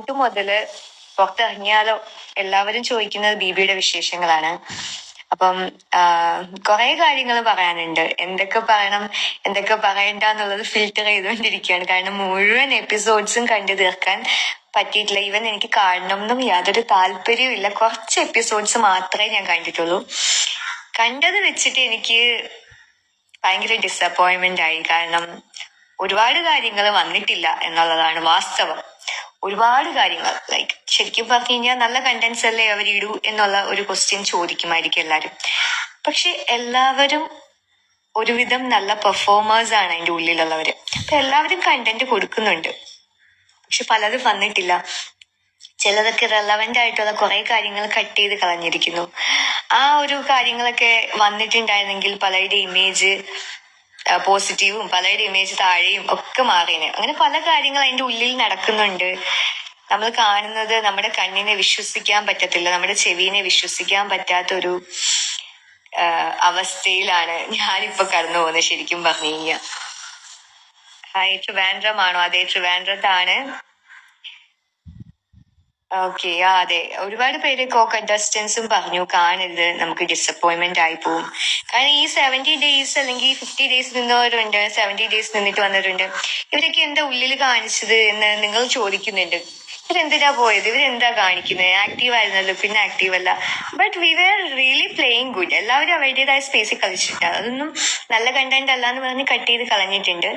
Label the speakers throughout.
Speaker 1: Out മുതൽ പുറത്തിറങ്ങിയാലോ എല്ലാവരും ചോദിക്കുന്നത് ബീബിയുടെ വിശേഷങ്ങളാണ്. അപ്പം കുറെ കാര്യങ്ങൾ പറയാനുണ്ട്. എന്തൊക്കെ പറയണം എന്തൊക്കെ പറയണ്ട എന്നുള്ളത് ഫിൽറ്റർ ചെയ്തുകൊണ്ടിരിക്കുകയാണ്. കാരണം മുഴുവൻ എപ്പിസോഡ്സും കണ്ടു തീർക്കാൻ പറ്റിയിട്ടില്ല. ഈവൻ എനിക്ക് കാണണം എന്നും യാതൊരു താല്പര്യവും ഇല്ല. കുറച്ച് എപ്പിസോഡ്സ് മാത്രമേ ഞാൻ കണ്ടിട്ടുള്ളൂ. കണ്ടത് വെച്ചിട്ട് എനിക്ക് ഭയങ്കര ഡിസപ്പോയിന്റ്മെന്റ് ആയി. കാരണം ഒരുപാട് കാര്യങ്ങൾ വന്നിട്ടില്ല എന്നുള്ളതാണ് വാസ്തവം. ഒരുപാട് കാര്യങ്ങൾ. ലൈക്ക് ശരിക്കും പറഞ്ഞു കഴിഞ്ഞാൽ നല്ല കണ്ടന്റ്സ് അല്ലേ അവർ ഇടൂ എന്നുള്ള ഒരു ക്വസ്റ്റ്യൻ ചോദിക്കുമായിരിക്കും എല്ലാവരും പക്ഷെ എല്ലാവരും ഒരുവിധം നല്ല പെർഫോമേഴ്സ് ആണ് അതിന്റെ ഉള്ളിലുള്ളവര് അപ്പൊ എല്ലാവരും കണ്ടന്റ് കൊടുക്കുന്നുണ്ട്. പക്ഷെ പലതും വന്നിട്ടില്ല. ചിലതൊക്കെ റെലവെന്റ് ആയിട്ടുള്ള കുറെ കാര്യങ്ങൾ കട്ട് ചെയ്ത് കളഞ്ഞിരിക്കുന്നു. ആ ഒരു കാര്യങ്ങളൊക്കെ വന്നിട്ടുണ്ടായിരുന്നെങ്കിൽ പലരുടെ ഇമേജ് പോസിറ്റീവും പലരുടെ ഇമേജ് താഴെയും ഒക്കെ മാറിയേനെ അങ്ങനെ പല കാര്യങ്ങൾ അതിന്റെ ഉള്ളിൽ നടക്കുന്നുണ്ട്. നമ്മൾ കാണുന്നത് നമ്മുടെ കണ്ണിനെ വിശ്വസിക്കാൻ പറ്റത്തില്ല. നമ്മുടെ ചെവിനെ വിശ്വസിക്കാൻ പറ്റാത്ത ഒരു അവസ്ഥയിലാണ് ഞാനിപ്പോ കടന്നു പോകുന്നത് ശരിക്കും പറഞ്ഞു കഴിഞ്ഞാൽ ഹായ് ട്രിവാൻഡ്രം ആണോ അതെ ട്രിവാൻഡ്രത്താണ് ഓക്കെ ആ അതെ. ഒരുപാട് പേര് കോ കണ്ടസ്റ്റൻസും പറഞ്ഞു കാണരുത് നമുക്ക് ഡിസപ്പോയിന്റ്മെന്റ് ആയി പോവും. കാരണം ഈ സെവന്റി ഡേയ്സ് അല്ലെങ്കിൽ ഫിഫ്റ്റി ഡേയ്സ് നിന്നവരുണ്ട് സെവന്റി ഡേയ്സ് നിന്നിട്ട് വന്നവരുണ്ട്. ഇവരൊക്കെ എന്താ ഉള്ളിൽ കാണിച്ചത് എന്ന് നിങ്ങൾ ചോദിക്കുന്നുണ്ട്. ഇവരെന്തിനാ പോയത്? ഇവരെന്താ കാണിക്കുന്നത് ആക്റ്റീവ് ആയിരുന്നല്ലോ പിന്നെ ആക്റ്റീവ് അല്ല. But we were really playing good എല്ലാവരും അവരുടേതായ സ്പേസിൽ കളിച്ചിട്ടുണ്ട്. അതൊന്നും നല്ല കണ്ടന്റ് അല്ല എന്ന് പറഞ്ഞ് കട്ട് ചെയ്ത് കളഞ്ഞിട്ടുണ്ട്.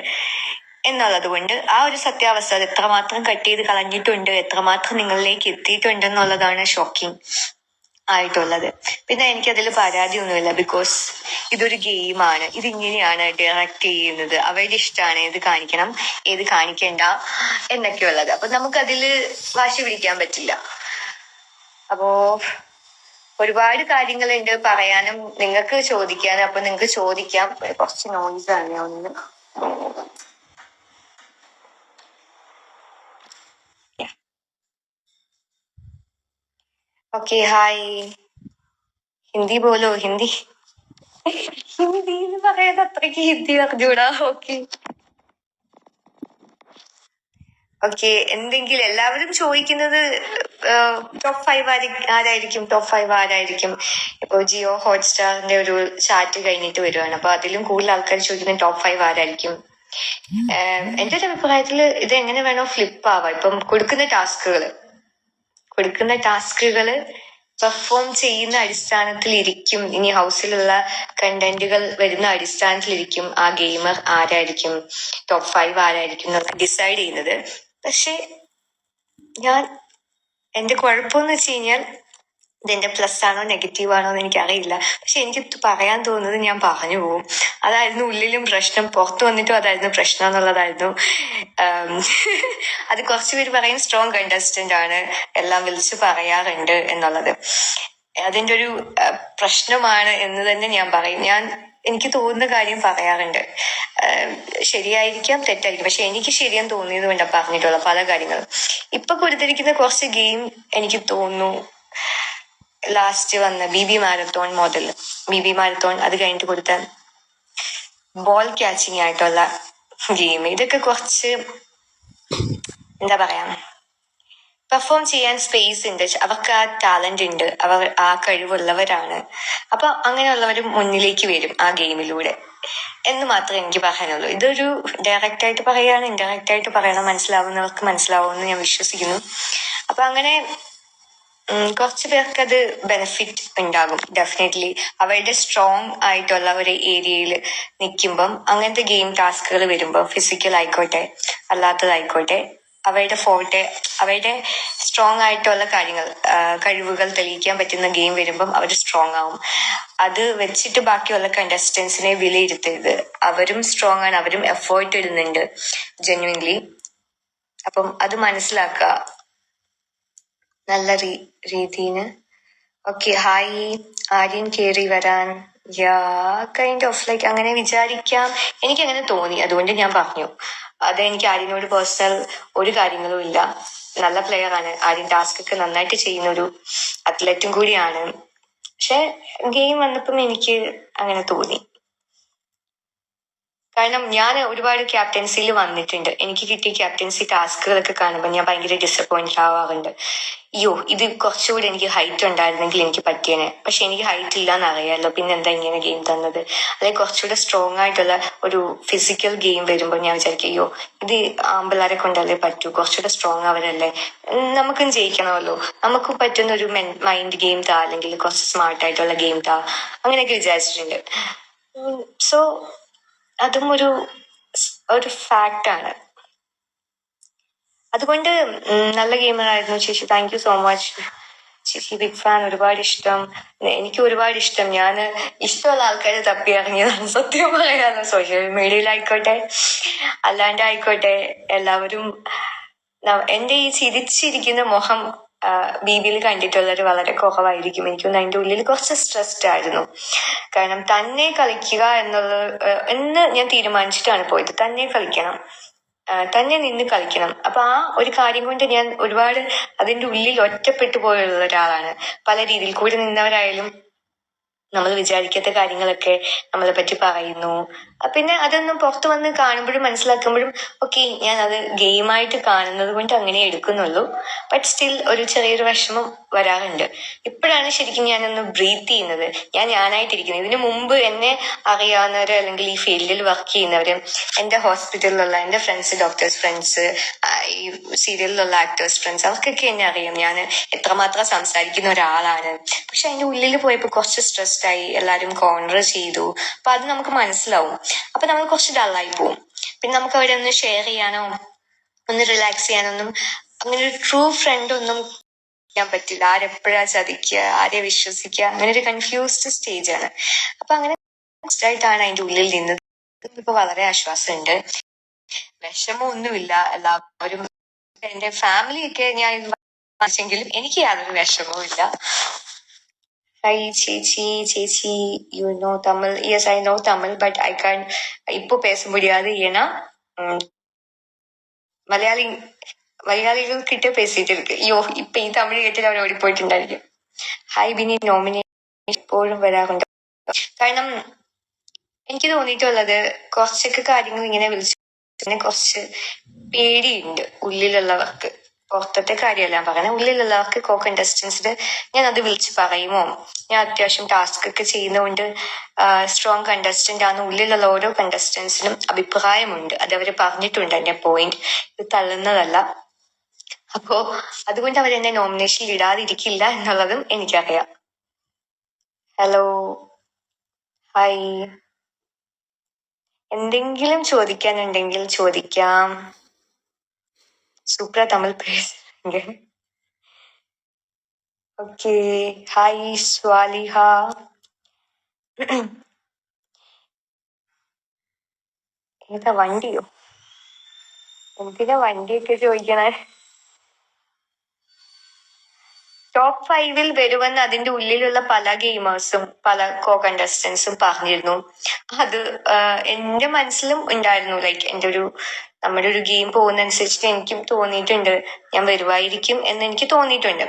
Speaker 1: എന്നുള്ളത് കൊണ്ട് ആ ഒരു സത്യാവസ്ഥ അത് എത്രമാത്രം കട്ട് ചെയ്ത് കളഞ്ഞിട്ടുണ്ട് എത്രമാത്രം നിങ്ങളിലേക്ക് എത്തിയിട്ടുണ്ട് എന്നുള്ളതാണ് ഷോക്കിംഗ് ആയിട്ടുള്ളത്. പിന്നെ എനിക്കതിൽ പരാതിയൊന്നുമില്ല ബിക്കോസ് ഇതൊരു ഗെയിമാണ് ഇതിങ്ങനെയാണ് ഡയറക്റ്റ് ചെയ്യുന്നത്. അവരുടെ ഇഷ്ടമാണ് ഏത് കാണിക്കണം ഏത് കാണിക്കണ്ട എന്നൊക്കെയുള്ളത്. അപ്പൊ നമുക്കതിൽ വാശി പിടിക്കാൻ പറ്റില്ല. അപ്പോ ഒരുപാട് കാര്യങ്ങളുണ്ട് പറയാനും നിങ്ങൾക്ക് ചോദിക്കാനും. അപ്പൊ നിങ്ങൾക്ക് ചോദിക്കാം. കുറച്ച് നോയിസ് ആണ് ഒന്ന്. ഓക്കെ ഹായ് ഹിന്ദി പോലോ ഹിന്ദി. ഹിന്ദി എന്ന് പറയുന്നത് അത്രയ്ക്ക് ഹിന്ദി അറിഞ്ഞൂടാ. ഓക്കെ ഓക്കെ എന്തെങ്കിലും എല്ലാവരും ചോദിക്കുന്നത് ടോപ്പ് ഫൈവ് ആരായിരിക്കും? ടോപ്പ് ഫൈവ് ആരായിരിക്കും? ഇപ്പോൾ ജിയോ ഹോട്ട്സ്റ്റാറിന്റെ ഒരു ചാറ്റ് കഴിഞ്ഞിട്ട് വരുവാണ്. അപ്പൊ അതിലും കൂടുതൽ ആൾക്കാർ ചോദിക്കുന്നത് ടോപ്പ് ഫൈവ് ആരായിരിക്കും? എന്റെ ഒരു അഭിപ്രായത്തിൽ ഇത് എങ്ങനെ വേണോ ഫ്ലിപ്പ് ആവാം. ഇപ്പം കൊടുക്കുന്ന ടാസ്കുകൾ കൊടുക്കുന്ന ടാസ്കുകൾ പെർഫോം ചെയ്യുന്ന അടിസ്ഥാനത്തിൽ ഇരിക്കും ഇനി ഹൗസിലുള്ള കണ്ടന്റുകൾ വരുന്ന അടിസ്ഥാനത്തിലിരിക്കും. ആ ഗെയിമർ ആരായിരിക്കും? ടോപ്പ് ഫൈവ് ആരായിരിക്കും എന്നൊക്കെ ഡിസൈഡ് ചെയ്യുന്നത്. പക്ഷെ ഞാൻ എന്റെ കുഴപ്പമെന്ന് വെച്ച് കഴിഞ്ഞാൽ ഇതെന്റെ പ്ലസ് ആണോ നെഗറ്റീവ് ആണോ എന്ന് എനിക്കറിയില്ല. പക്ഷെ എനിക്ക് പറയാൻ തോന്നുന്നത് ഞാൻ പറഞ്ഞു പോകും. അതായിരുന്നു ഉള്ളിലും പ്രശ്നം പുറത്തു വന്നിട്ടും അതായിരുന്നു പ്രശ്നം എന്നുള്ളതായിരുന്നു. അത് കുറച്ച് പേര് പറയും സ്ട്രോങ് കണ്ടസ്റ്റന്റ് ആണ് എല്ലാം വിളിച്ച് പറയാറുണ്ട് എന്നുള്ളത്. അതിന്റെ ഒരു പ്രശ്നമാണ് എന്ന് തന്നെ ഞാൻ പറയും. ഞാൻ എനിക്ക് തോന്നുന്ന കാര്യം പറയാറുണ്ട്. ശരിയായിരിക്കാം തെറ്റായിരിക്കും. പക്ഷെ എനിക്ക് ശരിയെന്ന് തോന്നിയത് വേണ്ട പറഞ്ഞിട്ടുള്ള പല കാര്യങ്ങളും. ഇപ്പൊ കൊടുത്തിരിക്കുന്ന കുറച്ച് ഗെയിം എനിക്ക് തോന്നുന്നു. ലാസ്റ്റ് വന്ന B B marathon model B B marathon അത് കഴിഞ്ഞിട്ട് കൊടുത്ത ബോൾ ക്യാച്ചിങ് ആയിട്ടുള്ള ഗെയിം ഇതൊക്കെ കുറച്ച് എന്താ പറയാ പെർഫോം ചെയ്യാൻ സ്പേസ് ഉണ്ട്. അവർക്ക് ആ ടാലന്റ് ഉണ്ട്. അവർ ആ കഴിവുള്ളവരാണ്. അപ്പൊ അങ്ങനെയുള്ളവർ മുന്നിലേക്ക് വരും ആ ഗെയിമിലൂടെ എന്ന് മാത്രമേ എനിക്ക് പറയാനുള്ളൂ. ഇതൊരു ഡയറക്റ്റ് ആയിട്ട് പറയുകയാണ് ഇൻഡയറക്റ്റ് ആയിട്ട് പറയണം. മനസ്സിലാവുന്നവർക്ക് മനസ്സിലാവുമെന്ന് ഞാൻ വിശ്വസിക്കുന്നു. അപ്പൊ അങ്ങനെ കുറച്ച് പേർക്ക് അത് ബെനിഫിറ്റ് ഉണ്ടാകും ഡെഫിനറ്റ്ലി അവരുടെ സ്ട്രോങ് ആയിട്ടുള്ള ഒരു ഏരിയയിൽ നിൽക്കുമ്പം അങ്ങനത്തെ ഗെയിം ടാസ്കുകൾ വരുമ്പോൾ ഫിസിക്കൽ ആയിക്കോട്ടെ അല്ലാത്തതായിക്കോട്ടെ അവരുടെ ഫോർട്ടെ അവരുടെ സ്ട്രോങ് ആയിട്ടുള്ള കാര്യങ്ങൾ കഴിവുകൾ തെളിയിക്കാൻ പറ്റുന്ന ഗെയിം വരുമ്പം അവർ സ്ട്രോങ് ആവും. അത് വെച്ചിട്ട് ബാക്കിയുള്ള കണ്ടസ്റ്റൻസിനെ വിലയിരുത്തരുത്. അവരും സ്ട്രോങ് ആണ് അവരും എഫേർട്ട് ഇടുന്നുണ്ട് ജെന്യുവൻലി അപ്പം അത് മനസ്സിലാക്കുക. നല്ല രീ രീതിന് ഓക്കെ ഹായ് ആര്യൻ കേറി വരാൻ. യാ കൈൻഡ് ഓഫ് ലൈക്ക് അങ്ങനെ വിചാരിക്കാം. എനിക്ക് അങ്ങനെ തോന്നി. അതുകൊണ്ട് ഞാൻ പറഞ്ഞു. അത് എനിക്ക് ആര്യനോട് പേഴ്സണൽ ഒരു കാര്യങ്ങളും ഇല്ല. നല്ല പ്ലെയർ ആണ്. ആര്യൻ ടാസ്ക് ഒക്കെ നന്നായിട്ട് ചെയ്യുന്ന ഒരു അത്ലറ്റും കൂടിയാണ്. പക്ഷെ ഗെയിം വന്നപ്പം എനിക്ക് അങ്ങനെ തോന്നി. കാരണം ഞാൻ ഒരുപാട് ക്യാപ്റ്റൻസിയിൽ വന്നിട്ടുണ്ട്. എനിക്ക് കിട്ടിയ ക്യാപ്റ്റൻസി ടാസ്കുകളൊക്കെ കാണുമ്പോൾ ഞാൻ ഭയങ്കര ഡിസപ്പോയിന്റ് ആവാറുണ്ട്. അയ്യോ ഇത് കുറച്ചുകൂടി എനിക്ക് ഹൈറ്റ് ഉണ്ടായിരുന്നെങ്കിൽ എനിക്ക് പറ്റിയേനെ. പക്ഷെ എനിക്ക് ഹൈറ്റ് ഇല്ല എന്നറിയാമല്ലോ പിന്നെ എന്താ ഇങ്ങനെ ഗെയിം തന്നത്? അല്ലെങ്കിൽ കുറച്ചുകൂടെ സ്ട്രോങ് ആയിട്ടുള്ള ഒരു ഫിസിക്കൽ ഗെയിം വരുമ്പോൾ ഞാൻ വിചാരിക്കും അയ്യോ ഇത് ആമ്പിള്ളാരെ കൊണ്ടല്ലേ പറ്റൂ? കുറച്ചുകൂടെ സ്ട്രോങ് അവരല്ലേ? നമുക്കും ജയിക്കണമല്ലോ. നമുക്ക് പറ്റുന്ന ഒരു മൈൻഡ് ഗെയിം താ അല്ലെങ്കിൽ കുറച്ച് സ്മാർട്ട് ആയിട്ടുള്ള ഗെയിം താ. അങ്ങനെയൊക്കെ വിചാരിച്ചിട്ടുണ്ട്. സോ അതും ഒരു ഒരു ഫാക്റ്റ് ആണ് അതുകൊണ്ട് നല്ല ഗെയിമർ ആയിരുന്നു ചേച്ചി. താങ്ക് യു സോ മച്ച് ചേച്ചി ബിഗ് ഫാൻ ഒരുപാട് ഇഷ്ടം. എനിക്ക് ഒരുപാട് ഇഷ്ടം. ഞാൻ ഇഷ്ടമുള്ള ആൾക്കാരെ തപ്പി ഇറങ്ങിയതാണ്. സത്യം പറയാലോ സോഷ്യൽ മീഡിയയിലായിക്കോട്ടെ അല്ലാണ്ടായിക്കോട്ടെ എല്ലാവരും ന- എന്റെ ഈ ചിരിച്ചിരിക്കുന്ന മുഖം ബി കണ്ടിട്ടുള്ളത് വളരെ കുറവായിരിക്കും. എനിക്ക് തോന്നുന്നു അതിന്റെ ഉള്ളിൽ കുറച്ച് സ്ട്രെസ്ഡ് ആയിരുന്നു. കാരണം തന്നെ കളിക്കുക എന്നുള്ളത് എന്ന് ഞാൻ തീരുമാനിച്ചിട്ടാണ് പോയത്. തന്നെ കളിക്കണം. തന്നെ നിന്ന് കളിക്കണം. അപ്പൊ ആ ഒരു കാര്യം കൊണ്ട് ഞാൻ ഒരുപാട് അതിന്റെ ഉള്ളിൽ ഒറ്റപ്പെട്ടു പോയുള്ള ഒരാളാണ്. പല രീതിയിൽ കൂടെ നിന്നവരായാലും നമ്മൾ വിചാരിക്കാത്ത കാര്യങ്ങളൊക്കെ നമ്മളെ പറ്റി പറയുന്നു പിന്നെ അതൊന്നും പുറത്തു വന്ന് കാണുമ്പോഴും മനസ്സിലാക്കുമ്പോഴും ഓക്കെ ഞാൻ അത് ഗെയിമായിട്ട് കാണുന്നത് കൊണ്ട് അങ്ങനെ എടുക്കുന്നുള്ളൂ. ബട്ട് സ്റ്റിൽ ഒരു ചെറിയൊരു വിഷമം വരാറുണ്ട്. ഇപ്പോഴാണ് ശരിക്കും ഞാനൊന്ന് ബ്രീത്ത് ചെയ്യുന്നത്. ഞാൻ ഞാനായിട്ടിരിക്കുന്നത്. ഇതിനു മുമ്പ് എന്നെ അറിയാവുന്നവര് അല്ലെങ്കിൽ ഈ ഫീൽഡിൽ വർക്ക് ചെയ്യുന്നവര് എന്റെ ഹോസ്പിറ്റലിലുള്ള എന്റെ ഫ്രണ്ട്സ് ഡോക്ടേഴ്സ് ഫ്രണ്ട്സ് ഈ സീരിയലിലുള്ള ആക്ടേഴ്സ് ഫ്രണ്ട്സ് അവർക്കൊക്കെ എന്നെ അറിയാം. ഞാൻ എത്രമാത്രം സംസാരിക്കുന്ന ഒരാളാണ്. പക്ഷെ അതിന്റെ ഉള്ളിൽ പോയപ്പോൾ കുറച്ച് സ്ട്രെസ്ഡ് ആയി. എല്ലാരും കോണർ ചെയ്തു. അപ്പൊ അത് നമുക്ക് മനസ്സിലാവും. അപ്പൊ നമ്മൾ കുറച്ച് ഡള്ളായി പോവും. പിന്നെ നമുക്ക് അവിടെ ഒന്ന് ഷെയർ ചെയ്യാനോ ഒന്ന് റിലാക്സ് ചെയ്യാനൊന്നും അങ്ങനെ ഒരു ട്രൂ ഫ്രണ്ട് ഒന്നും ചെയ്യാൻ പറ്റില്ല. ആരെപ്പോഴാ ചതിക്കുക ആരെ വിശ്വസിക്കുക അങ്ങനെ ഒരു കൺഫ്യൂസ്ഡ് സ്റ്റേജ് ആണ്. അപ്പൊ അങ്ങനെ ആയിട്ടാണ് അതിന്റെ ഉള്ളിൽ നിന്നത്. ഇപ്പൊ വളരെ ആശ്വാസമുണ്ട്. വിഷമമൊന്നുമില്ല. എല്ലാവരും എന്റെ ഫാമിലി ഒക്കെ ഞാൻ വായിച്ചെങ്കിലും എനിക്ക് യാതൊരു വിഷമവും ഇല്ല ചേച്ചി ചേച്ചി you know Tamil. Yes I know Tamil but I can ഇപ്പൊ പേസ മുടിയാതെ ഏനാ മലയാളി മലയാളികൾ കിട്ടിയ പേസിറ്റിൽക്ക് യോ ഇപ്പൊ ഈ തമിഴ് കേട്ടിൽ അവർ ഓടിപ്പോയിട്ടുണ്ടായിരിക്കും. ഹായ് ബിനി. നോമിനേഷൻ ഇപ്പോഴും വരാറുണ്ട്. കാരണം എനിക്ക് തോന്നിയിട്ടുള്ളത് കുറച്ചൊക്കെ കാര്യങ്ങൾ ഇങ്ങനെ വിളിച്ചു കുറച്ച് പേടിയുണ്ട് ഉള്ളിലുള്ളവർക്ക്. പുറത്തത്തെ കാര്യമല്ല. പറയുന്നത് ഉള്ളിലുള്ളവർക്ക് കോ കണ്ടസ്റ്റൻസിൽ ഞാൻ അത് വിളിച്ച് പറയുമോ? ഞാൻ അത്യാവശ്യം ടാസ്ക് ഒക്കെ ചെയ്യുന്നതുകൊണ്ട് സ്ട്രോങ് കണ്ടസ്റ്റന്റ് ആണ്. ഉള്ളിലുള്ള ഓരോ കണ്ടസ്റ്റൻസിനും അഭിപ്രായമുണ്ട്. അത് അവർ പറഞ്ഞിട്ടുണ്ട് എന്റെ പോയിന്റ് ഇത് തള്ളുന്നതല്ല. അപ്പോ അതുകൊണ്ട് അവർ എന്നെ നോമിനേഷൻ ഇടാതിരിക്കില്ല എന്നുള്ളതും എനിക്കറിയാം. ഹലോ ഹായ് എന്തെങ്കിലും ചോദിക്കാനുണ്ടെങ്കിൽ ചോദിക്കാം. സുപ്ര തമിഴ് പേസ് ഓക്കെ ഹായ് സ്വാലിഹ ഏതാ വണ്ടിയോ? എന്തിനാ വണ്ടിയൊക്കെ ചോദിക്കണേ? ടോപ്പ് ഫൈവിൽ വരുമെന്ന് അതിന്റെ ഉള്ളിലുള്ള പല ഗെയിമേഴ്സും പല കോ കണ്ടസ്റ്റൻസും പറഞ്ഞിരുന്നു. അത് എന്റെ മനസ്സിലും ഉണ്ടായിരുന്നു. ലൈക്ക് എന്റെ ഒരു നമ്മുടെ ഒരു ഗെയിം പോകുന്ന അനുസരിച്ചിട്ട് എനിക്കും തോന്നിയിട്ടുണ്ട്. ഞാൻ വരുവായിരിക്കും എന്ന് എനിക്ക് തോന്നിയിട്ടുണ്ട്.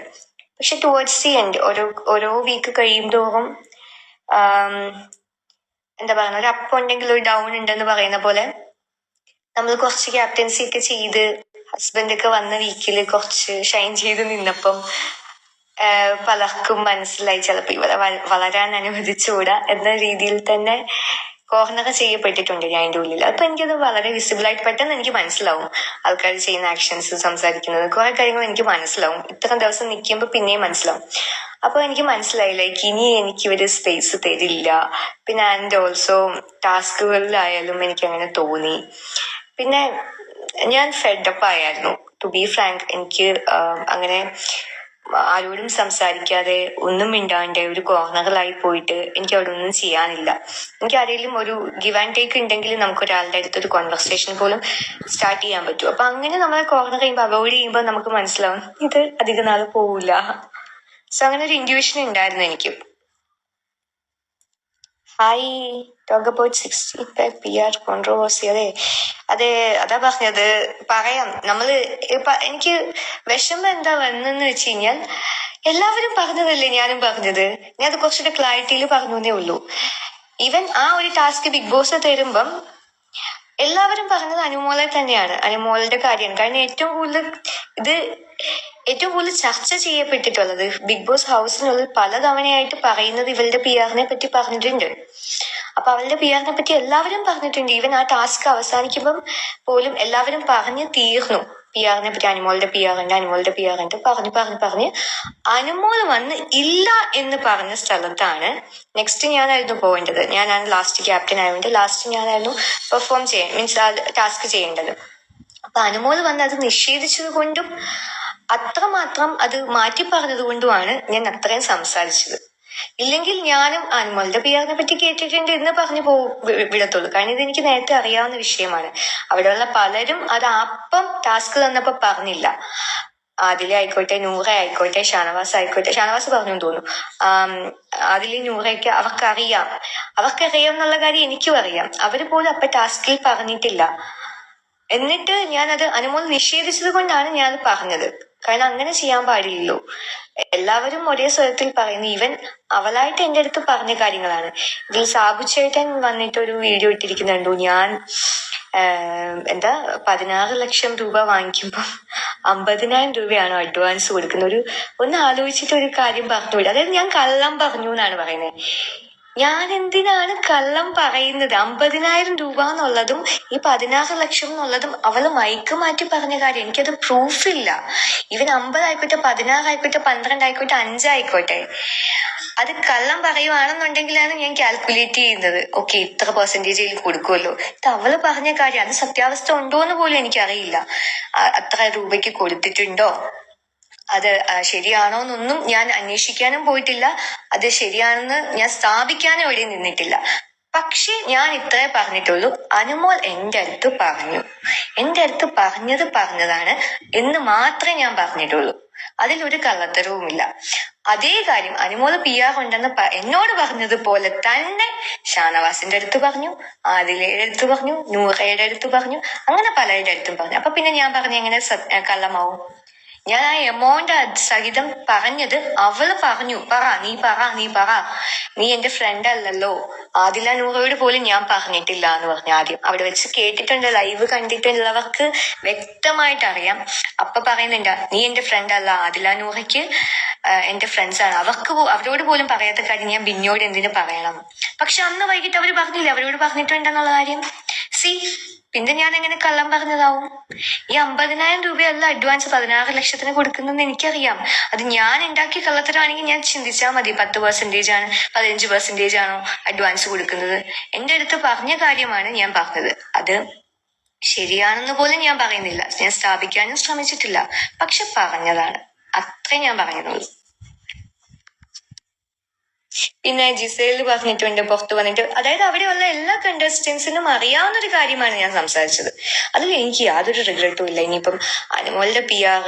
Speaker 1: പക്ഷെ ടുവേർഡ്സ് ദി എൻഡ് ഓരോ ഓരോ വീക്ക് കഴിയുന്തോറും തോറും എന്താ പറയുക ഒരു അപ്പ് ഉണ്ടെങ്കിൽ ഒരു ഡൗൺ ഉണ്ടെന്ന് പറയുന്ന പോലെ നമ്മൾ കുറച്ച് ക്യാപ്റ്റൻസി ഒക്കെ ചെയ്ത് ഹസ്ബൻഡ് ഒക്കെ വന്ന വീക്കിൽ കുറച്ച് ഷൈൻ ചെയ്ത് നിന്നപ്പം പലർക്കും മനസ്സിലായി. ചിലപ്പോൾ ഇവരെ വളരാൻ അനുവദിച്ചുകൂടാ. എന്ന രീതിയിൽ തന്നെ കോർണർ ചെയ്യപ്പെട്ടിട്ടുണ്ട് ഞാൻ എന്റെ ഉള്ളിൽ അപ്പൊ എനിക്കത് വളരെ വിസിബിൾ ആയിട്ട് പെട്ടെന്ന് എനിക്ക് മനസ്സിലാവും. ആൾക്കാർ ചെയ്യുന്ന ആക്ഷൻസ് സംസാരിക്കുന്നത് കുറെ കാര്യങ്ങൾ എനിക്ക് മനസ്സിലാവും. ഇത്ര ദിവസം നിൽക്കുമ്പോൾ പിന്നെയും മനസ്സിലാവും. അപ്പൊ എനിക്ക് മനസ്സിലായി. ലൈക്ക് ഇനി എനിക്ക് ഇവർ സ്പേസ് തരില്ല. പിന്നെ ആൻഡ് ഓൾസോ ടാസ്കുകളിലായാലും എനിക്ക് അങ്ങനെ തോന്നി. പിന്നെ ഞാൻ ഫെഡപ്പ് ആയിരുന്നു. ടു ബി ഫ്രാങ്ക് എനിക്ക് അങ്ങനെ ആരോടും സംസാരിക്കാതെ ഒന്നും മിണ്ടാണ്ട് ഒരു കോർണറിലായി പോയിട്ട് എനിക്ക് അവിടെ ഒന്നും ചെയ്യാനില്ല. എനിക്ക് ആരെങ്കിലും ഒരു ഗിവ് ആൻഡ് ടേക്ക് ഉണ്ടെങ്കിൽ നമുക്ക് ഒരാളുടെ അടുത്ത് ഒരു കോൺവെർസേഷൻ പോലും സ്റ്റാർട്ട് ചെയ്യാൻ പറ്റും. അപ്പൊ അങ്ങനെ നമ്മൾ കോർണർ ചെയ്യുമ്പോൾ അവോയ്ഡ് ചെയ്യുമ്പോൾ നമുക്ക് മനസ്സിലാവും ഇത് അധിക നാൾ പോവില്ല സോ അങ്ങനെ ഒരു ഇൻഡ്യൂഷൻ ഉണ്ടായിരുന്നു എനിക്ക്. Hi talk about sixty five P R controversy അതെ അതെ അതാ പറഞ്ഞത് പറയാം നമ്മൾ എനിക്ക് വിഷമം എന്താ വന്നെന്ന് വെച്ച് കഴിഞ്ഞാൽ എല്ലാവരും പറഞ്ഞതല്ലേ ഞാനും പറഞ്ഞത് ഞാൻ അത് കുറച്ചുകൂടെ ക്ലാരിറ്റിയിൽ പറഞ്ഞേ ഉള്ളൂ ഈവൻ ആ ഒരു ടാസ്ക് ബിഗ് ബോസ് തരുമ്പം എല്ലാവരും പറഞ്ഞത് അനുമോളെ തന്നെയാണ് അനുമോളുടെ കാര്യമാണ് കാരണം ഏറ്റവും കൂടുതൽ ഇത് ഏറ്റവും കൂടുതൽ ചർച്ച ചെയ്യപ്പെട്ടിട്ടുള്ളത് ബിഗ് ബോസ് ഹൗസിനുള്ളിൽ പലതവണയായിട്ട് പറയുന്നത് ഇവളുടെ പി ആറിനെ പറ്റി പറഞ്ഞിട്ടുണ്ട്. അപ്പൊ അവളുടെ പി ആറിനെ പറ്റി എല്ലാവരും പറഞ്ഞിട്ടുണ്ട്. ഈവൻ ആ ടാസ്ക് അവസാനിക്കുമ്പം പോലും എല്ലാവരും പറഞ്ഞു തീർന്നു. പി ആറിനെ പറ്റി അനുമോളുടെ പി ഉണ്ട് അനുമോളുടെ പി ആർ ഉണ്ട് പറഞ്ഞു പറഞ്ഞു പറഞ്ഞ് അനുമോൾ വന്ന് ഇല്ല എന്ന് പറഞ്ഞ സ്ഥലത്താണ് നെക്സ്റ്റ് ഞാനായിരുന്നു പോകേണ്ടത്. ഞാനാണ് ലാസ്റ്റ് ക്യാപ്റ്റൻ ആയതുകൊണ്ട് ലാസ്റ്റ് ഞാനായിരുന്നു പെർഫോം ചെയ്യാൻ മീൻസ് ആ ടാസ്ക് ചെയ്യേണ്ടത്. അപ്പൊ അനുമോൾ വന്ന് അത് നിഷേധിച്ചത് കൊണ്ടും അത്രമാത്രം അത് മാറ്റി പറഞ്ഞത് കൊണ്ടുമാണ് ഞാൻ അത്രയും സംസാരിച്ചത്. ഇല്ലെങ്കിൽ ഞാനും അനുമോളുടെ പി ആറിനെ പറ്റി കേട്ടിട്ടുണ്ട് എന്ന് പറഞ്ഞു പോ വിടത്തുള്ളൂ. കാരണം ഇത് എനിക്ക് നേരത്തെ അറിയാവുന്ന വിഷയമാണ്. അവിടെയുള്ള പലരും അത് അപ്പം ടാസ്ക് തന്നപ്പോ പറഞ്ഞില്ല. ആദില ആയിക്കോട്ടെ നൂറ ആയിക്കോട്ടെ ഷാനവാസ് ആയിക്കോട്ടെ ഷാനവാസ് പറഞ്ഞു തോന്നുന്നു. ആ ആദില നൂറയൊക്കെ അവർക്കറിയാം. അവർക്കറിയാം എന്നുള്ള കാര്യം എനിക്കും അറിയാം. അവർ പോലും അപ്പൊ ടാസ്കിൽ പറഞ്ഞിട്ടില്ല. എന്നിട്ട് ഞാൻ ഞാനത് അനുമോൾ നിഷേധിച്ചത് കൊണ്ടാണ് ഞാൻ പറഞ്ഞത്. കാരണം അങ്ങനെ ചെയ്യാൻ പാടില്ലല്ലോ. എല്ലാവരും ഒരേ സ്വരത്തിൽ പറയുന്നു. ഈവൻ അവളായിട്ട് എന്റെ അടുത്ത് പറഞ്ഞ കാര്യങ്ങളാണ്. ഇതിൽ സാബു ചേട്ടൻ വന്നിട്ട് ഒരു വീഡിയോ ഇട്ടിരിക്കുന്നുണ്ടു? ഞാൻ എന്താ പതിനാറ് ലക്ഷം രൂപ വാങ്ങിക്കുമ്പോൾ അമ്പതിനായിരം രൂപയാണോ അഡ്വാൻസ് കൊടുക്കുന്നത്? ഒരു ഒന്ന് ആലോചിച്ചിട്ട് ഒരു കാര്യം പറഞ്ഞു വിടും അതായത് ഞാൻ കള്ളം പറഞ്ഞു എന്നാണ് പറയുന്നത്. ഞാൻ എന്തിനാണ് കള്ളം പറയുന്നത്? അമ്പതിനായിരം രൂപ എന്നുള്ളതും ഈ പതിനാറ് ലക്ഷം എന്നുള്ളതും അവൾ മൈക്ക് മാറ്റി പറഞ്ഞ കാര്യം. എനിക്കത് പ്രൂഫില്ല ഇവൻ അമ്പതായിക്കോട്ടെ പതിനാറായിക്കോട്ടെ പന്ത്രണ്ടായിക്കോട്ടെ അഞ്ചായിക്കോട്ടെ. അത് കള്ളം പറയുവാണെന്നുണ്ടെങ്കിലാണ് ഞാൻ കാൽക്കുലേറ്റ് ചെയ്യുന്നത്. ഓക്കെ ഇത്ര പെർസെന്റേജിൽ കൊടുക്കുമല്ലോ ഇത് അവൾ പറഞ്ഞ കാര്യം അത് സത്യാവസ്ഥ ഉണ്ടോ എന്ന് പോലും എനിക്കറിയില്ല. അത്ര രൂപയ്ക്ക് കൊടുത്തിട്ടുണ്ടോ? അത് ശരിയാണോ എന്നൊന്നും ഞാൻ അന്വേഷിക്കാനും പോയിട്ടില്ല. അത് ശരിയാണെന്ന് ഞാൻ സ്ഥാപിക്കാനും ഇവിടെ നിന്നിട്ടില്ല. പക്ഷേ ഞാൻ ഇത്രേ പറഞ്ഞിട്ടുള്ളൂ. അനുമോൾ എന്റെ അടുത്ത് പറഞ്ഞു. എന്റെ അടുത്ത് പറഞ്ഞത് പറഞ്ഞതാണ് എന്ന് മാത്രമേ ഞാൻ പറഞ്ഞിട്ടുള്ളൂ. അതിലൊരു കള്ളത്തരവുമില്ല. അതേ കാര്യം അനുമോൾ പി ആർ ഉണ്ടെന്ന് എന്നോട് പറഞ്ഞതുപോലെ തന്നെ ഷാനവാസിന്റെ അടുത്ത് പറഞ്ഞു ആദിലയുടെ അടുത്ത് പറഞ്ഞു നൂറയുടെ അടുത്ത് പറഞ്ഞു അങ്ങനെ പലരുടെ അടുത്തും പറഞ്ഞു. അപ്പൊ പിന്നെ ഞാൻ പറഞ്ഞു എങ്ങനെ കള്ളമാവും? ഞാൻ ആ എമൗണ്ട് സഹിതം പറഞ്ഞത് അവൾ പറഞ്ഞു. പറ നീ പറ നീ പറ. നീ എന്റെ ഫ്രണ്ട് അല്ലല്ലോ. ആദില നൂറോട് പോലും ഞാൻ പറഞ്ഞിട്ടില്ല എന്ന് പറഞ്ഞു ആദ്യം. അവിടെ വെച്ച് കേട്ടിട്ടുണ്ട് ലൈവ് കണ്ടിട്ടുള്ളവർക്ക് വ്യക്തമായിട്ട് അറിയാം. അപ്പൊ പറയുന്നുണ്ട് നീ എന്റെ ഫ്രണ്ട് അല്ല. ആദില നൂറയ്ക്ക് എന്റെ ഫ്രണ്ട്സ് ആണ്. അവർക്ക് അവരോട് പോലും പറയാത്ത കാര്യം ഞാൻ ബിന്നോട് എന്തിനു പറയണം. പക്ഷെ അന്ന് വൈകിട്ട് അവർ പറഞ്ഞില്ല? അവരോട് പറഞ്ഞിട്ടുണ്ടെന്നുള്ള കാര്യം? സി പിന്നെ ഞാൻ എങ്ങനെ കള്ളം പറഞ്ഞതാവും? ഈ അമ്പതിനായിരം രൂപയല്ല അഡ്വാൻസ് പതിനാറ് ലക്ഷത്തിന് കൊടുക്കുന്നതെന്ന് എനിക്കറിയാം. അത് ഞാൻ ഉണ്ടാക്കിയ കള്ളത്തരമാണെങ്കിൽ ഞാൻ ചിന്തിച്ചാൽ മതി പത്ത് പെർസെന്റേജ് ആണ് പതിനഞ്ച് പെർസെന്റേജ് ആണോ അഡ്വാൻസ് കൊടുക്കുന്നത്. എന്റെ അടുത്ത് പറഞ്ഞ കാര്യമാണ് ഞാൻ പറഞ്ഞത്. അത് ശരിയാണെന്ന് പോലും ഞാൻ പറയുന്നില്ല. ഞാൻ സ്ഥാപിക്കാനും ശ്രമിച്ചിട്ടില്ല. പക്ഷെ പറഞ്ഞതാണ്. അത്രേ ഞാൻ പറഞ്ഞതുള്ളൂ പിന്നെ ജിസേൽ പറഞ്ഞിട്ടുണ്ട് പുറത്തു വന്നിട്ട് അതായത് അവിടെയുള്ള എല്ലാ കണ്ടസ്റ്റൻസിനും അറിയാവുന്ന ഒരു കാര്യമാണ് ഞാൻ സംസാരിച്ചത്. അതിൽ എനിക്ക് യാതൊരു റിഗ്രറ്റും ഇല്ല. ഇനിയിപ്പം അനുമോളുടെ പി ആർ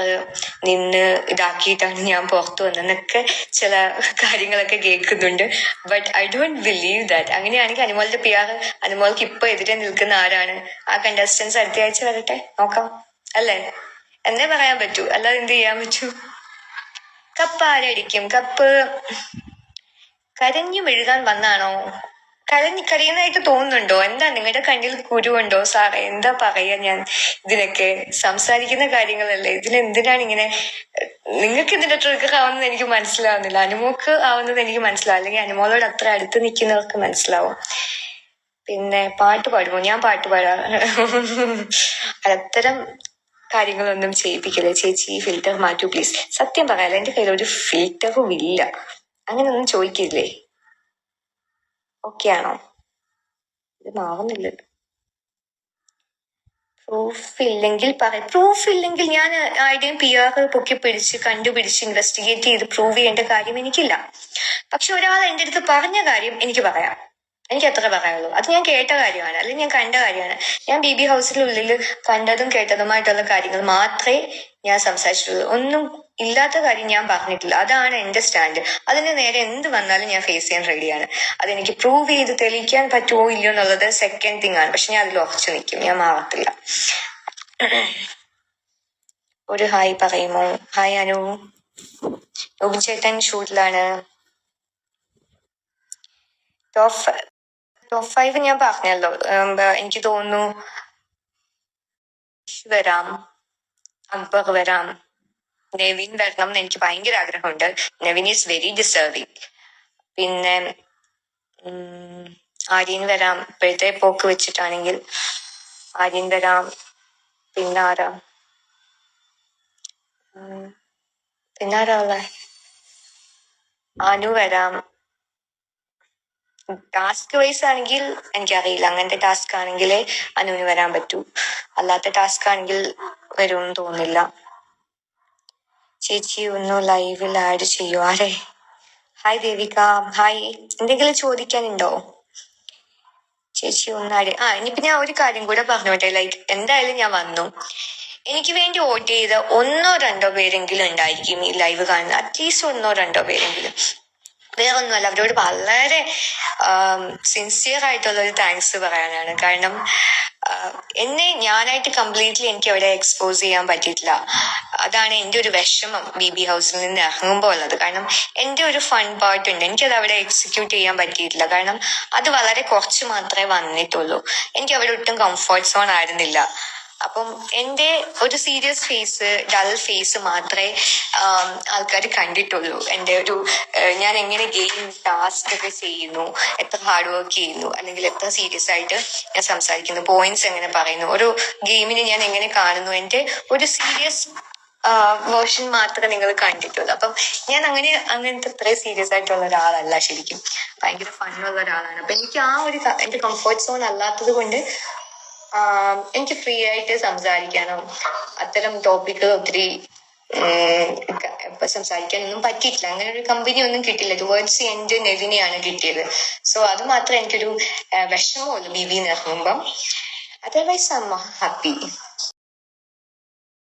Speaker 1: നിന്ന് ഇതാക്കിയിട്ടാണ് ഞാൻ പുറത്തു വന്നതെന്നൊക്കെ ചില കാര്യങ്ങളൊക്കെ കേൾക്കുന്നുണ്ട്. But I don't believe that അങ്ങനെയാണെങ്കിൽ അനുമോളുടെ പി ആർ അനുമോൾക്ക് ഇപ്പൊ എതിരെ നിൽക്കുന്ന ആരാണ്? ആ കണ്ടസ്റ്റൻസ് അടുത്ത ആഴ്ച വരട്ടെ. നോക്കാം. അല്ലേ? എന്നേ പറയാൻ പറ്റൂ. അല്ലാതെ എന്ത് ചെയ്യാൻ പറ്റൂ? കപ്പ് ആരടിക്കും? കപ്പ് കരഞ്ഞു മെഴുകാൻ വന്നാണോ? കരഞ്ഞ് കരയുന്നതായിട്ട് തോന്നുന്നുണ്ടോ? എന്താ നിങ്ങളുടെ കണ്ണിൽ കുരുവുണ്ടോ സാറേ? എന്താ പറയാ ഞാൻ? ഇതിനൊക്കെ സംസാരിക്കുന്ന കാര്യങ്ങളല്ലേ? ഇതിലെന്തിനാണ് ഇങ്ങനെ നിങ്ങൾക്ക് ഇതിന്റെ ട്രിഗർ ആവുന്നത് എനിക്ക് മനസ്സിലാവുന്നില്ല. അനുമോക്ക് ആവുന്നത് എനിക്ക് മനസ്സിലാവും. അല്ലെങ്കിൽ അനുമോളോട് അത്ര അടുത്ത് നിൽക്കുന്നവർക്ക് മനസ്സിലാവും. പിന്നെ പാട്ട് പാടുമോ? ഞാൻ പാട്ട് പാടാ. അത്തരം കാര്യങ്ങളൊന്നും ചെയ്യിപ്പിക്കില്ല? ചേച്ചി ഫിൽറ്റർ മാറ്റൂ പ്ലീസ് സത്യം പറയാലോ എന്റെ കയ്യിൽ ഒരു ഫിൽറ്ററും ഇല്ല. അങ്ങനെയൊന്നും ചോദിക്കില്ലേ? ഓക്കെ ആണോ? ഇത് മാറുന്നില്ലല്ലോ പ്രൂഫ് ഇല്ലെങ്കിൽ പറ പ്രൂഫ് ഇല്ലെങ്കിൽ ഞാൻ ആരുടെയും പി ആർ പൊക്കി പിടിച്ച് കണ്ടുപിടിച്ച് ഇൻവെസ്റ്റിഗേറ്റ് ചെയ്ത് പ്രൂവ് ചെയ്യേണ്ട കാര്യം എനിക്കില്ല. പക്ഷെ ഒരാൾ എന്റെ അടുത്ത് പറഞ്ഞ കാര്യം എനിക്ക് പറയാം. എനിക്ക് അത്ര പറയാനുള്ളൂ. അത് ഞാൻ കേട്ട കാര്യമാണ്. അല്ലെങ്കിൽ ഞാൻ കണ്ട കാര്യമാണ്. ഞാൻ ബി ബി ഹൗസിനുള്ളിൽ കണ്ടതും കേട്ടതുമായിട്ടുള്ള കാര്യങ്ങൾ മാത്രമേ ഞാൻ സംസാരിച്ചിട്ടുള്ളൂ. ഒന്നും ഇല്ലാത്ത കാര്യം ഞാൻ പറഞ്ഞിട്ടില്ല. അതാണ് എന്റെ സ്റ്റാൻഡ്. അതിന് നേരെ എന്ത് വന്നാലും ഞാൻ ഫേസ് ചെയ്യാൻ റെഡിയാണ് അതെനിക്ക് പ്രൂവ് ചെയ്ത് തെളിയിക്കാൻ പറ്റുമോ ഇല്ലയോ എന്നുള്ളത് സെക്കൻഡ് തിങ് ആണ്. പക്ഷെ ഞാൻ അതിൽ ഉറച്ചു നിൽക്കും. ഞാൻ മാറത്തില്ല. ഒരു ഹായ് പറയുമോ? ഹായ് അനു. ഉപചേട്ടൻ ഷൂട്ടിലാണ്. ടോപ്പ് ടോപ്പ് ഫൈവ് ഞാൻ പറഞ്ഞല്ലോ. എനിക്ക് തോന്നുന്നു വരാം അക്ബർ വരാം. നെവിൻ വരണം എന്ന് എനിക്ക് ഭയങ്കര ആഗ്രഹമുണ്ട്. നെവിൻ ഈസ് വെരി ഡിസേർവിങ് പിന്നെ ആര്യൻ വരാം. ഇപ്പോഴത്തെ പോക്ക് വെച്ചിട്ടാണെങ്കിൽ ആര്യൻ വരാം. പിന്നെ ആരാ? പിന്നെ ആരാ? അനു വരാം. ടാസ്ക് വൈസ് ആണെങ്കിൽ എനിക്കറിയില്ല. അങ്ങനത്തെ ടാസ്ക് ആണെങ്കിലേ അനുവിന് വരാൻ പറ്റൂ. അല്ലാത്ത ടാസ്ക് ആണെങ്കിൽ വരുമെന്ന് തോന്നുന്നില്ല. ചേച്ചി ഒന്ന് ലൈവിൽ ആഡ് ചെയ്യൂ ആരെ ഹായ് ദേവിക. ഹായ് എന്തെങ്കിലും ചോദിക്കാനുണ്ടോ? ചേച്ചി ഒന്ന് ആഡ് ആ ഇനിയിപ്പോ ഞാൻ ഒരു കാര്യം കൂടെ പറഞ്ഞോട്ടെ. ലൈക്ക് എന്തായാലും ഞാൻ വന്നു. എനിക്ക് വേണ്ടി വോട്ട് ചെയ്ത ഒന്നോ രണ്ടോ പേരെങ്കിലും ഉണ്ടായിരിക്കും ഈ ലൈവ് കാണുന്ന. അറ്റ്ലീസ്റ്റ് ഒന്നോ രണ്ടോ പേരെങ്കിലും. വേറെ ഒന്നുമല്ല അവരോട് വളരെ സിൻസിയർ ആയിട്ടുള്ള ഒരു താങ്ക്സ് പറയാനാണ്. കാരണം എന്നെ ഞാനായിട്ട് കംപ്ലീറ്റ്ലി എനിക്ക് അവിടെ എക്സ്പോസ് ചെയ്യാൻ പറ്റിയിട്ടില്ല. അതാണ് എന്റെ ഒരു വിഷമം ബി ബി ഹൗസിൽ നിന്ന് ഇറങ്ങുമ്പോൾ ഉള്ളത്. കാരണം എന്റെ ഒരു ഫൺ പാർട്ട് ഉണ്ട്. എനിക്കത് അവിടെ എക്സിക്യൂട്ട് ചെയ്യാൻ പറ്റിയിട്ടില്ല. കാരണം അത് വളരെ കുറച്ച് മാത്രമേ വന്നിട്ടുള്ളൂ. എനിക്ക് അവിടെ ഒട്ടും കംഫർട്ട് സോൺ ആയിരുന്നില്ല. അപ്പം എന്റെ ഒരു സീരിയസ് ഫേസ് ഡൾ ഫേസ് മാത്രമേ ആൾക്കാർ കണ്ടിട്ടുള്ളൂ. എന്റെ ഒരു ഞാൻ എങ്ങനെ ഗെയിം ടാസ്ക് ഒക്കെ ചെയ്യുന്നു എത്ര ഹാർഡ് വർക്ക് ചെയ്യുന്നു അല്ലെങ്കിൽ എത്ര സീരിയസ് ആയിട്ട് ഞാൻ സംസാരിക്കുന്നു പോയിന്റ്സ് എങ്ങനെ പറയുന്നു ഒരു ഗെയിമിനെ ഞാൻ എങ്ങനെ കാണുന്നു എന്റെ ഒരു സീരിയസ് വേർഷൻ മാത്രമേ നിങ്ങൾ കണ്ടിട്ടുള്ളൂ. അപ്പം ഞാൻ അങ്ങനെ അങ്ങനത്തെ അത്ര സീരിയസ് ആയിട്ടുള്ള ഒരാളല്ല ശരിക്കും. ഭയങ്കര ഫണ്ണുള്ള ഒരാളാണ്. അപ്പൊ എനിക്ക് ആ ഒരു എന്റെ കംഫർട്ട് സോൺ അല്ലാത്തത് കൊണ്ട് എനിക്ക് ഫ്രീ ആയിട്ട് സംസാരിക്കാനോ അത്തരം ടോപ്പിക്ക് ഒത്തിരി സംസാരിക്കാനൊന്നും പറ്റിയിട്ടില്ല. അങ്ങനെ ഒരു കമ്പനി ഒന്നും കിട്ടില്ല ടുവേർഡ്സ് എൻഡ് നെവിനെയാണ് കിട്ടിയത്. സോ അത് മാത്രമേ എനിക്കൊരു വിഷമമുള്ളൂ ബി ബി ഇറങ്ങുമ്പം. Otherwise happy